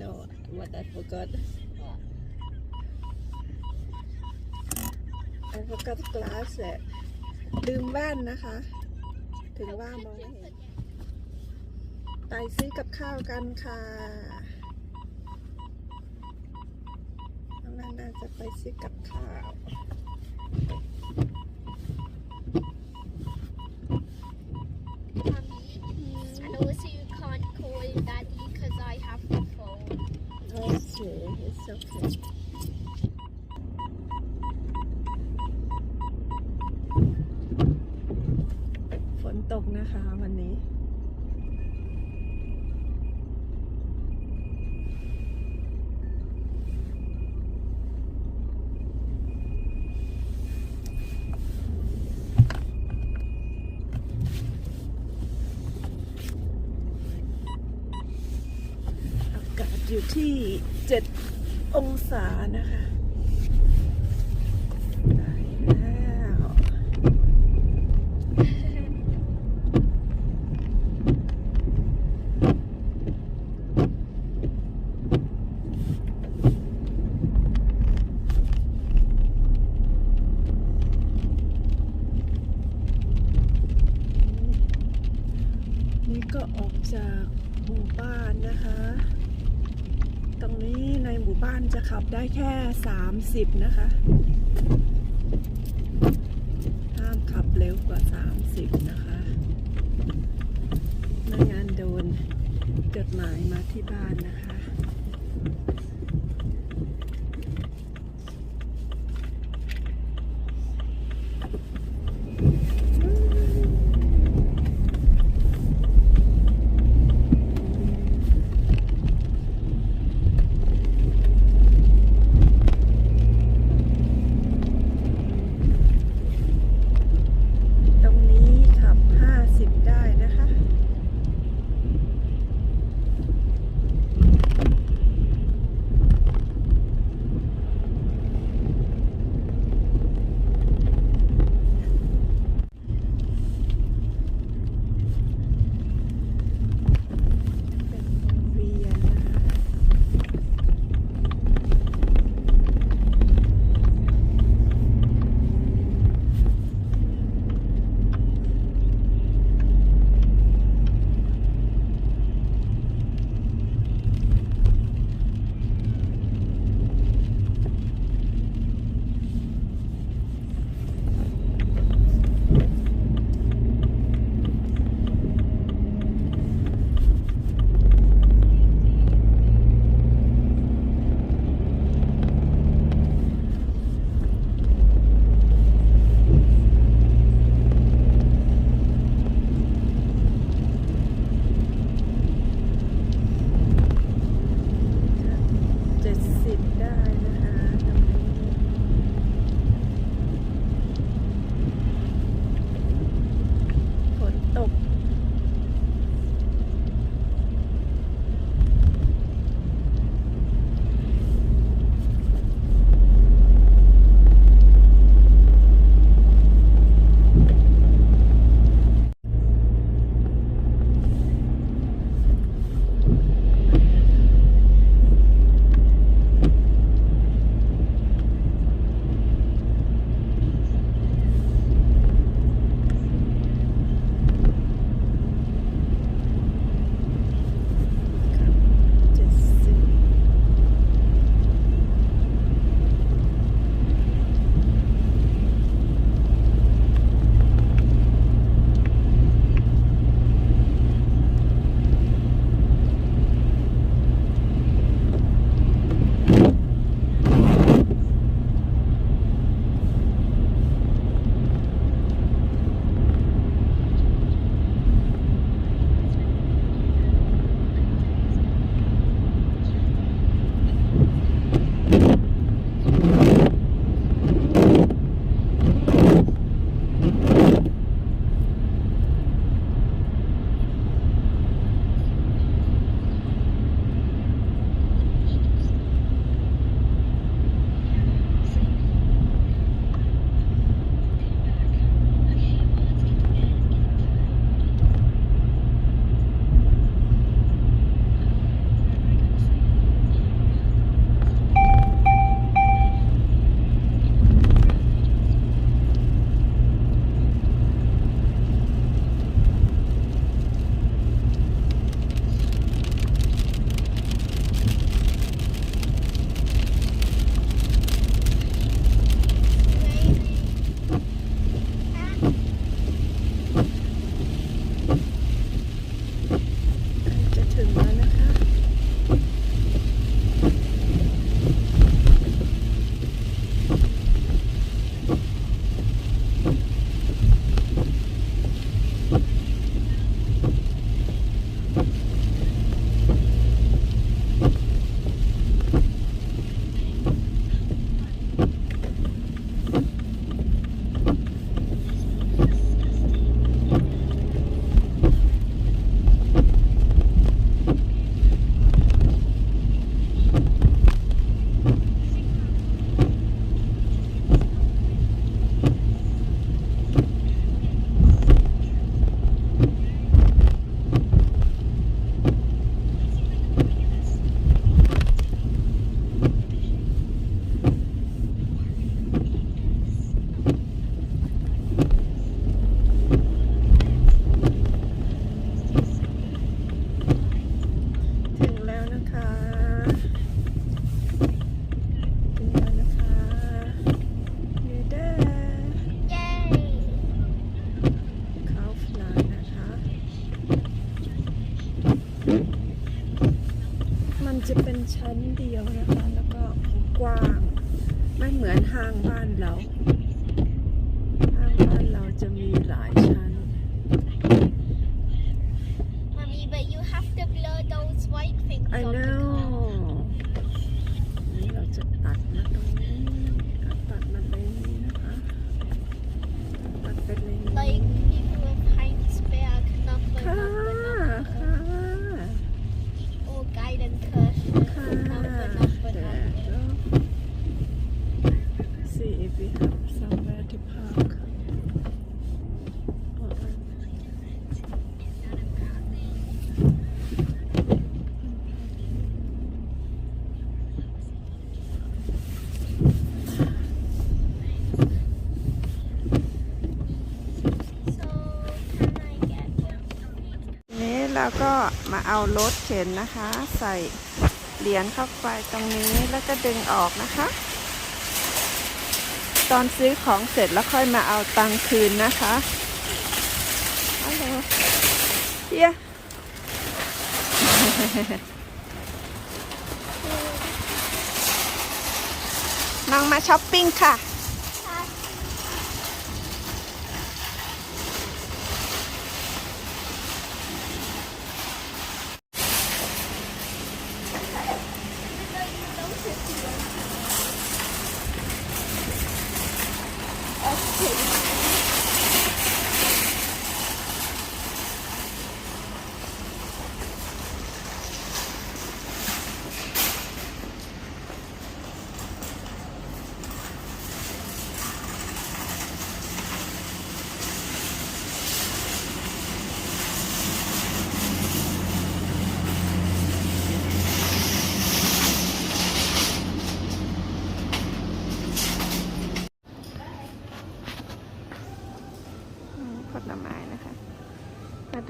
no what I forgot I forgot glass อะลืมแว่นนะคะ ถึงว่ามองไม่เห็นไปซื้อกับข้าวกันค่ะน่าจะไปซื้อกับข้าว Okay, it's okay ฝนตกนะคะวันนี้ อากาศอยู่ ที่ 7 องศานะคะได้แล้ว นี่ก็ออกจากหมู่บ้านนะคะ ตรงนี้ในหมู่บ้านจะขับ ได้แค่ 30 นะคะ ห้ามขับเร็วกว่า 30 นะคะไม่งั้นโดนจดหมายมาที่บ้านนะคะ จะเป็นชั้นเดียวนะคะ แล้วก็กว้าง ไม่เหมือนห้างบ้านเราห้างบ้านเราจะมีหลายชั้น Mommy, but you have to blur those white things I on the know car. นี่เราจะตัดมาตรงนี้ก็ตัดมาเลยนี้นะคะ ตัดเป็นเลยนี้ Like people with Heinsberg, number, ค่ะ number, ค่ะ number. Or guidance cushion, ค่ะ number, number, แต่ number. ก็ see if we have somewhere to park อ๋อ So, can I get นี้เราก็มาเอารถเข็นนะคะ ใส่เหรียญเข้าไปตรงนี้แล้วก็ดึงออกนะคะ ตอนซื้อของเสร็จแล้วค่อยมาเอาตังค์คืนนะคะฮัลโหลเฮียน้องมาช้อปปิ้งค่ะ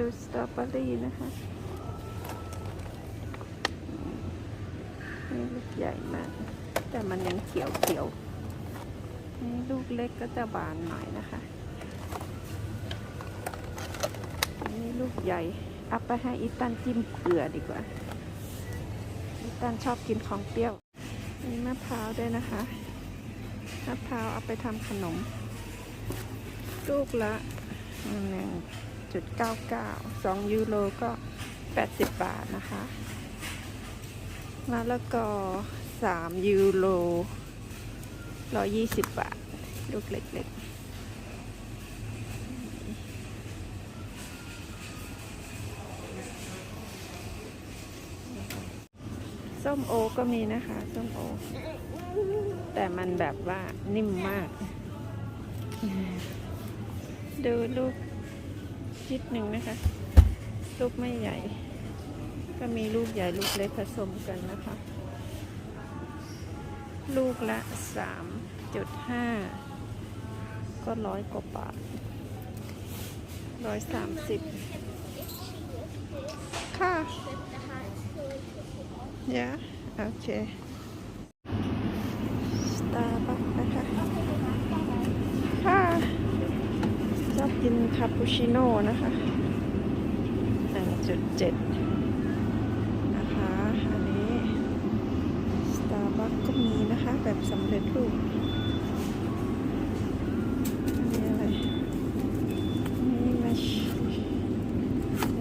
ดูสตรอเบอรี่นะคะนี่ลูกใหญ่มาก แต่มันยังเขียวเขียวๆนี่ลูกเล็กก็จะบานหน่อยนะคะนี่ลูกใหญ่เอาไปให้อีตันจิ้มเกลือดีกว่า อีตันชอบกินของเปรี้ยวมีมะพร้าวด้วยนะคะมะพร้าวเอาไปทำขนม ลูกละหนึ่ง จุดเก้าเก้าสองยูโรก็แปดสิบบาทนะคะมะละกอสามยูโรร้อยี่สิบบาท ลูกเล็กๆส้มโอก็มีนะคะส้มโอ แต่มันแบบว่านิ่มมาก ดูลูก ชิดหนึ่งนะคะ ลูกไม่ใหญ่ ก็มีลูกใหญ่ลูกเล็กผสมกันนะคะ ลูกละสามจุดห้าก็ร้อยกว่าบาทร้อยสามสิบค่ะยะโอเค สตาร์บัคนะคะ ค่ะ ชอบกินคาปูชิโน่นะคะ1.7นะคะ อันนี้ Starbucks ก็มีนะคะ แบบสำเร็จรูปอันนี้อะไรนนี้มา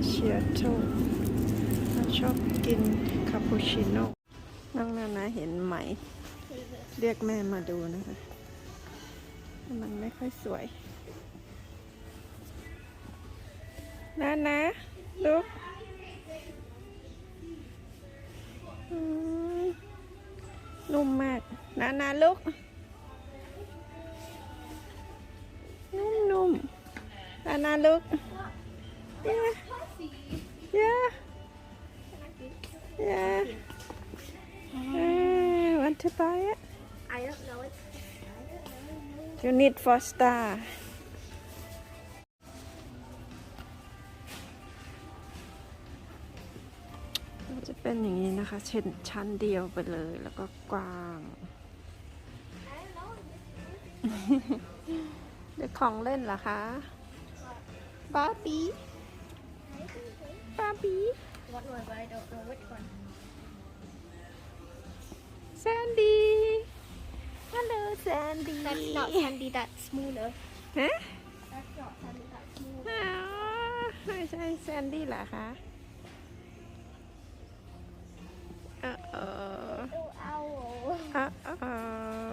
เชียโต้ชอบกินคาปูชิโน่น้องนานาเห็นไหม เรียกแม่มาดูนะคะ มันไม่ค่อยสวย นะนะลูกอืมนุ่มมากนะนะลูก นุ่มนุ่มนะนะลูก yeah yeah yeah Ah, want to buy it I don't know. It's You need for star เป็นอย่างนี้นะคะเช่นชั้นเดียวไปเลยแล้วก็กว้าง I don't know. เด็กของเล่นเหรอคะบาร์บี้บาร์บี้ What one? But I don't know which one. แซนดี้ฮัลโหลแซนดี้ That's not Sandy, that's smaller. ฮะ That's not Sandy, that's smaller. อ๋อไม่ใช่แซนดี้เหรอคะ เออเออ Oh, owl. เออเอ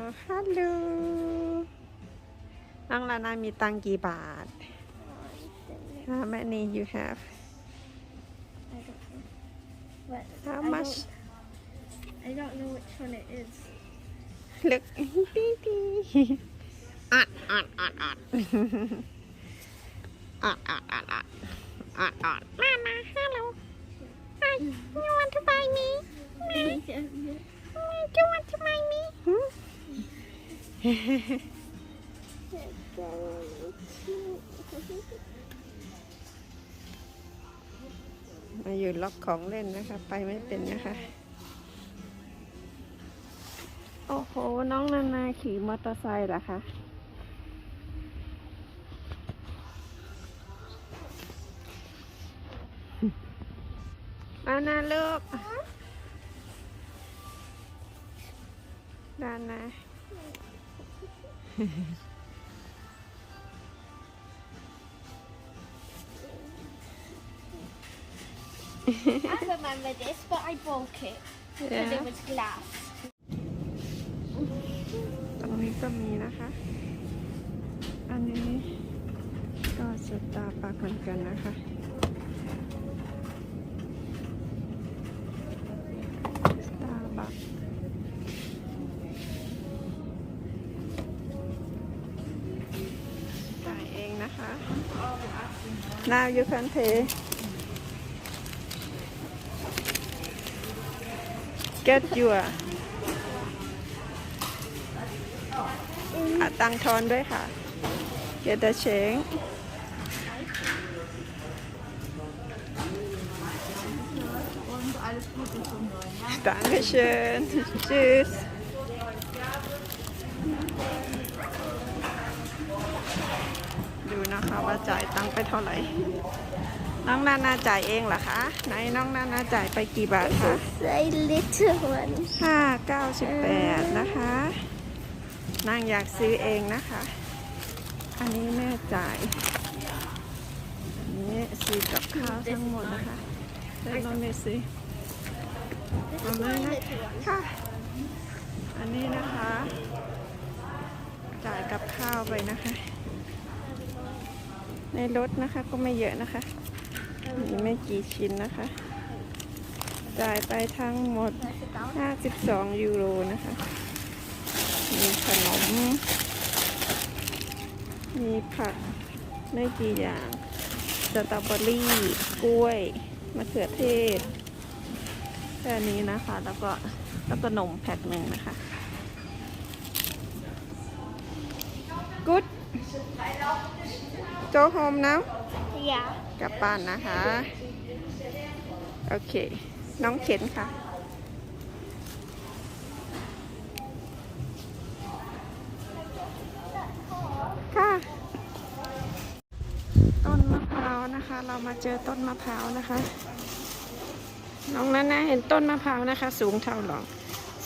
อฮัลโหลน้องลานามีตังค์กี่บาท How many you have I don't know. But How I much Don't, I don't know which one it is. Look ตีตีอัดอัดอัดอัดอัดอัดอัดอัดอัดอัดมามา hello Hi you want to buy me yeah, yeah. do you want to buy me มาอยู่ล็อกของเล่นนะคะ ไปไม่เป็นนะคะ โอ้โห น้องนานาขี่มอเตอร์ไซค์เหรอคะนานาลูก นานา I remember this, but I broke it because it was glass. ตรงนี้ก็มีนะคะ อันนี้ก็สตาร์บัคเหมือนกันนะคะ Now you can pay get your อะตังทอนด้วยค่ะเกียรติเชงดังกเชิญจูส ดูนะคะว่าจ่ายตังค์ไปเท่าไหร่ น้องนานาจ่ายเองเหรอคะไหนน้องนานาจ่ายไปกี่บาทคะ A little one. ห้าเก้าสิบแปดนะคะนางอยากซื้อเองนะคะ อันนี้แม่จ่ายอันนี้ซื้อกับข้าวทั้งหมดนะคะแต่เราไม่ซื้อ This Oh, is my no, no. little one. ค่ะ อันนี้นะคะ จ่ายกับข้าวไปนะคะ ในรถนะคะก็ไม่เยอะนะคะ มีไม่กี่ชิ้นนะคะ จ่ายไปทั้งหมด 52 ยูโรนะคะ มีขนม มีผักไม่กี่อย่างสตรอเบอรี่ กล้วย มะเขือเทศแค่นี้นะคะ แล้วก็แล้วก็นมแพ็คหนึ่งนะคะ good go home now Yeah. กลับบ้านนะคะ โอเค น้องเข็นค่ะ ค่ะ ต้นมะพร้าวนะคะ เรามาเจอต้นมะพร้าวนะคะ น้องนานาเห็นต้นมะพร้าวนะคะ สูงเท่าหรอ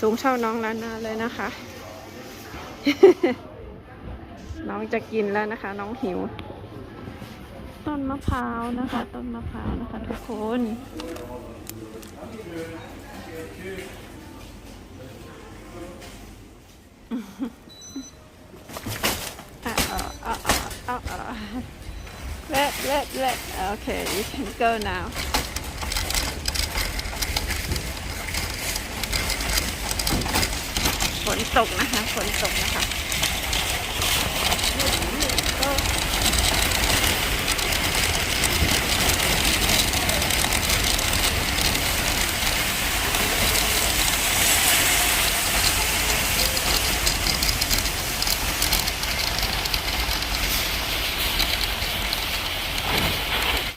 สูงเท่าน้องนานาเลยนะคะ น้องจะกินแล้วนะคะ น้องหิว ต้นมะพร้าวนะคะ ต้นมะพร้าวนะคะทุกคนอะอะอะอะอะอะ let let let okay you can go now ฝนตกนะคะ ฝนตกนะคะ